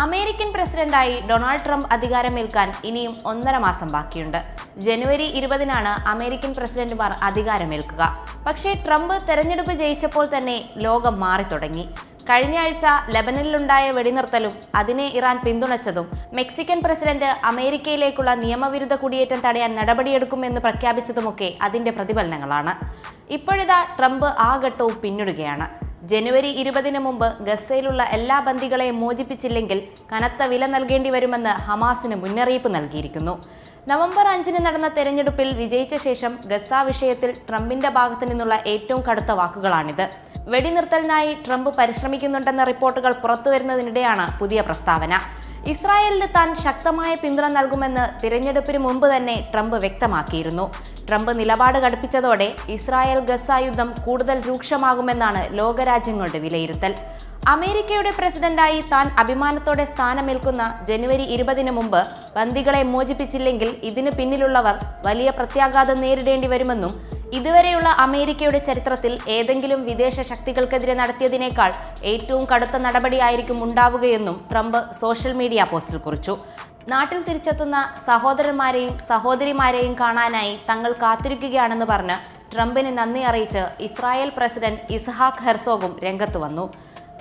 American പ്രസിഡന്റായി Donald Trump അധികാരമേൽക്കാൻ ഇനിയും ഒന്നര മാസം ബാക്കിയുണ്ട്. ജനുവരി ഇരുപതിനാണ് അമേരിക്കൻ പ്രസിഡന്റുമാർ അധികാരമേൽക്കുക. പക്ഷേ ട്രംപ് തെരഞ്ഞെടുപ്പ് ജയിച്ചപ്പോൾ തന്നെ ലോകം മാറിത്തുടങ്ങി. കഴിഞ്ഞ ആഴ്ച ലബനനിലുണ്ടായ വെടിനിർത്തലും അതിനെ ഇറാൻ പിന്തുണച്ചതും മെക്സിക്കൻ പ്രസിഡന്റ് അമേരിക്കയിലേക്കുള്ള നിയമവിരുദ്ധ കുടിയേറ്റം തടയാൻ നടപടിയെടുക്കുമെന്ന് പ്രഖ്യാപിച്ചതുമൊക്കെ അതിന്റെ പ്രതിഫലനങ്ങളാണ്. ഇപ്പോഴിതാ ട്രംപ് ആ ഘട്ടവും പിന്നിടുകയാണ്. ജനുവരി ഇരുപതിന് മുമ്പ് ഗസയിലുള്ള എല്ലാ ബന്ദികളെയും മോചിപ്പിച്ചില്ലെങ്കിൽ കനത്ത വില നൽകേണ്ടി വരുമെന്ന് ഹമാസിന് മുന്നറിയിപ്പ് നൽകിയിരിക്കുന്നു. നവംബർ അഞ്ചിന് നടന്ന തെരഞ്ഞെടുപ്പിൽ വിജയിച്ച ശേഷം ഗസ വിഷയത്തിൽ ട്രംപിന്റെ ഭാഗത്തു നിന്നുള്ള ഏറ്റവും കടുത്ത വാക്കുകളാണിത്. വെടിനിർത്തലിനായി ട്രംപ് പരിശ്രമിക്കുന്നുണ്ടെന്ന റിപ്പോർട്ടുകൾ പുറത്തുവരുന്നതിനിടെയാണ് പുതിയ പ്രസ്താവന. ഇസ്രായേലിന് താൻ ശക്തമായ പിന്തുണ നൽകുമെന്ന് തിരഞ്ഞെടുപ്പിന് മുമ്പ് തന്നെ ട്രംപ് വ്യക്തമാക്കിയിരുന്നു. ട്രംപ് നിലപാട് കടുപ്പിച്ചതോടെ ഇസ്രായേൽ ഗസ യുദ്ധം കൂടുതൽ രൂക്ഷമാകുമെന്നാണ് ലോകരാജ്യങ്ങളുടെ വിലയിരുത്തൽ. അമേരിക്കയുടെ പ്രസിഡന്റായി താൻ അഭിമാനത്തോടെ സ്ഥാനമേൽക്കുന്ന ജനുവരി ഇരുപതിന് മുമ്പ് ബന്ദികളെ മോചിപ്പിച്ചില്ലെങ്കിൽ ഇതിന് പിന്നിലുള്ളവർ വലിയ പ്രത്യാഘാതം നേരിടേണ്ടി വരുമെന്നും ഇതുവരെയുള്ള അമേരിക്കയുടെ ചരിത്രത്തിൽ ഏതെങ്കിലും വിദേശ ശക്തികൾക്കെതിരെ നടത്തിയതിനേക്കാൾ ഏറ്റവും കടുത്ത നടപടിയായിരിക്കും ഉണ്ടാവുകയെന്നും ട്രംപ് സോഷ്യൽ മീഡിയ പോസ്റ്റിൽ കുറിച്ചു. നാട്ടിൽ തിരിച്ചെത്തുന്ന സഹോദരന്മാരെയും സഹോദരിമാരെയും കാണാനായി തങ്ങൾ കാത്തിരിക്കുകയാണെന്ന് പറഞ്ഞ് ട്രംപിന് നന്ദി അറിയിച്ച് ഇസ്രായേൽ പ്രസിഡന്റ് ഇസ്ഹാഖ് ഹെർസോഗും രംഗത്ത് വന്നു.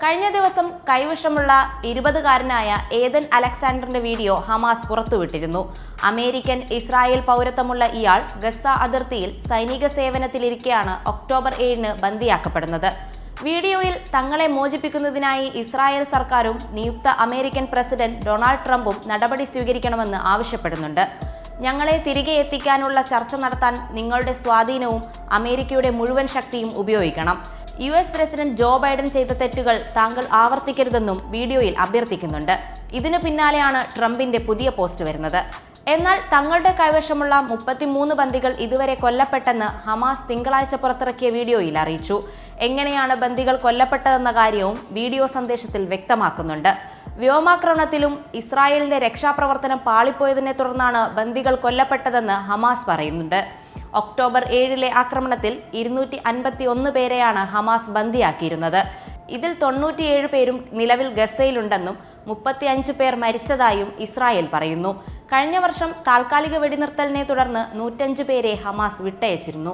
കഴിഞ്ഞ ദിവസം കൈവശമുള്ള ഇരുപതുകാരനായ ഏതൻ അലക്സാണ്ടറിന്റെ വീഡിയോ ഹമാസ് പുറത്തുവിട്ടിരുന്നു. അമേരിക്കൻ ഇസ്രായേൽ പൗരത്വമുള്ള ഇയാൾ ഗസ അതിർത്തിയിൽ സൈനിക സേവനത്തിലിരിക്കെയാണ് ഒക്ടോബർ ഏഴിന് ബന്ദിയാക്കപ്പെടുന്നത്. വീഡിയോയിൽ തങ്ങളെ മോചിപ്പിക്കുന്നതിനായി ഇസ്രായേൽ സർക്കാരും നിയുക്ത അമേരിക്കൻ പ്രസിഡന്റ് ഡൊണാൾഡ് ട്രംപും നടപടി സ്വീകരിക്കണമെന്ന് ആവശ്യപ്പെടുന്നുണ്ട്. ഞങ്ങളെ തിരികെ എത്തിക്കാനുള്ള ചർച്ച നടത്താൻ നിങ്ങളുടെ സ്വാധീനവും അമേരിക്കയുടെ മുഴുവൻ ശക്തിയും ഉപയോഗിക്കണം. U S president Joe Biden ചെയ്ത തെറ്റുകൾ താങ്കൾ ആവർത്തിക്കരുതെന്നും വീഡിയോയിൽ അഭ്യർത്ഥിക്കുന്നുണ്ട്. ഇതിനു പിന്നാലെയാണ് ട്രംപിന്റെ പുതിയ പോസ്റ്റ് വരുന്നത്. എന്നാൽ തങ്ങളുടെ കൈവശമുള്ള മുപ്പത്തിമൂന്ന് ബന്ദികൾ ഇതുവരെ കൊല്ലപ്പെട്ടെന്ന് ഹമാസ് തിങ്കളാഴ്ച പുറത്തിറക്കിയ വീഡിയോയിൽ അറിയിച്ചു. എങ്ങനെയാണ് ബന്ദികൾ കൊല്ലപ്പെട്ടതെന്ന കാര്യവും വീഡിയോ സന്ദേശത്തിൽ വ്യക്തമാക്കുന്നുണ്ട്. വ്യോമാക്രമണത്തിലും ഇസ്രായേലിന്റെ രക്ഷാപ്രവർത്തനം പാളിപ്പോയതിനെ തുടർന്നാണ് ബന്ദികൾ കൊല്ലപ്പെട്ടതെന്ന് ഹമാസ് പറയുന്നുണ്ട്. ഒക്ടോബർ ഏഴിലെ ആക്രമണത്തിൽ ഇരുന്നൂറ്റി അൻപത്തി ഒന്ന് പേരെയാണ് ഹമാസ് ബന്ദിയാക്കിയിരുന്നത്. ഇതിൽ തൊണ്ണൂറ്റിയേഴ് പേരും നിലവിൽ ഗസയിലുണ്ടെന്നും മുപ്പത്തിയഞ്ച് പേർ മരിച്ചതായും ഇസ്രായേൽ പറയുന്നു. കഴിഞ്ഞ വർഷം താൽക്കാലിക വെടിനിർത്തലിനെ തുടർന്ന് നൂറ്റഞ്ച് പേരെ ഹമാസ് വിട്ടയച്ചിരുന്നു.